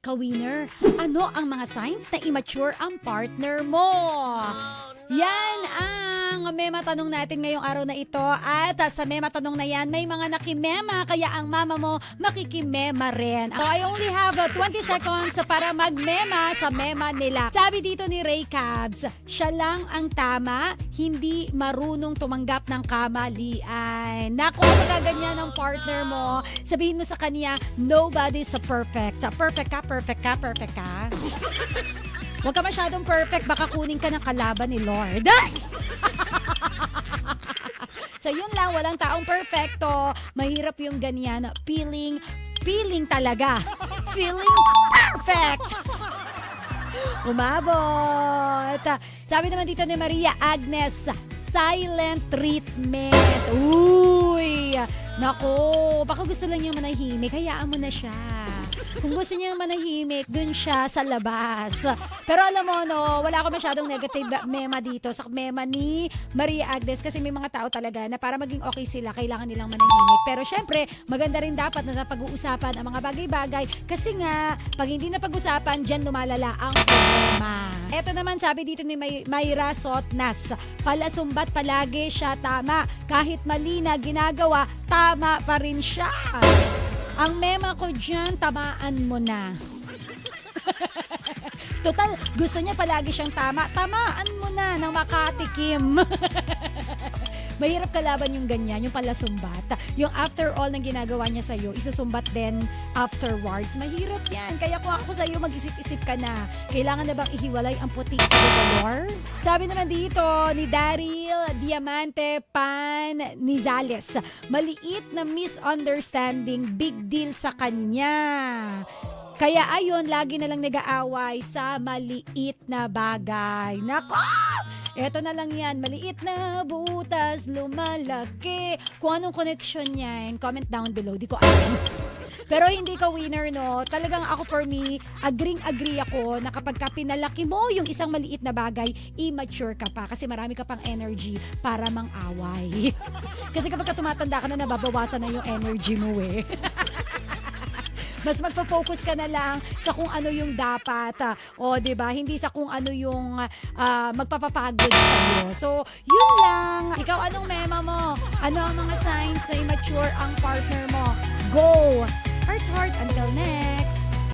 Kawiner, ano ang mga signs na immature ang partner mo? Yan ang mema tanong natin ngayong araw na ito. At sa mema tanong na yan, may mga nakimema, kaya ang mama mo makikimema rin. So, I only have ah, 20 seconds para magmema sa mema nila. Sabi dito ni Ray Cabs, siya lang ang tama, hindi marunong tumanggap ng kamalian. Naku, ganyan ang partner sabihin mo sa kanya, nobody's a perfect. Perfect ka, perfect ka, perfect ka. Huwag ka masyadong perfect, baka kunin ka ng kalaban ni Lord. so yun lang, walang taong perfecto. Mahirap yung ganyan, feeling, feeling talaga. Feeling perfect. Umabot. Sabi naman dito ni Maria Agnes, silent treatment. Uy! Nako, baka gusto lang niya manahimik, hayaan mo na siya. Kung gusto niya manahimik, dun siya sa labas. Pero alam mo, no, wala ako masyadong negative mema dito sa mema ni Maria Agnes kasi may mga tao talaga na para maging okay sila, kailangan nilang manahimik. Pero syempre, maganda rin dapat na napag-uusapan ang mga bagay-bagay kasi nga, pag hindi napag-usapan, dyan lumalala ang problema. Ito naman sabi dito ni May- Mayra Sotnas, palasumbat palagi siya tama. Kahit mali na ginagawa, tama pa rin siya. Ang mema ko dyan, tamaan mo na. Total, gusto niya palagi siyang tama. Tamaan mo na nang makatikim. Mahirap kalaban yung ganyan, yung palasumbat. Yung after all ng ginagawa niya sa'yo, isusumbat din afterwards. Mahirap yan. Kaya kung ako sa'yo, mag-isip-isip ka na. Kailangan na bang ihiwalay ang puti sa color? Sabi naman dito ni Daryl Diamante Pan Nizales, maliit na misunderstanding, big deal sa kanya. Kaya ayon, lagi na lang nag-aaway sa maliit na bagay. Nako! Eto na lang yan, maliit na butas, lumalaki. Kung anong connection yan, comment down below. Di ko alam. Pero hindi ka winner, no? Talagang ako for me, agring-agree ako na kapag ka pinalaki mo yung isang maliit na bagay, immature ka pa kasi marami ka pang energy para mang-away. kasi kapag ka tumatanda ka na, nababawasan na yung energy mo eh. mas magfo-focus ka na lang sa kung ano yung dapat. ah, o, 'di ba? Hindi sa kung ano yung ah, magpapapagod sa iyo. So, yun lang. Ikaw anong mema mo? Ano ang mga signs na immature ang partner mo? Go! Heart heart until next.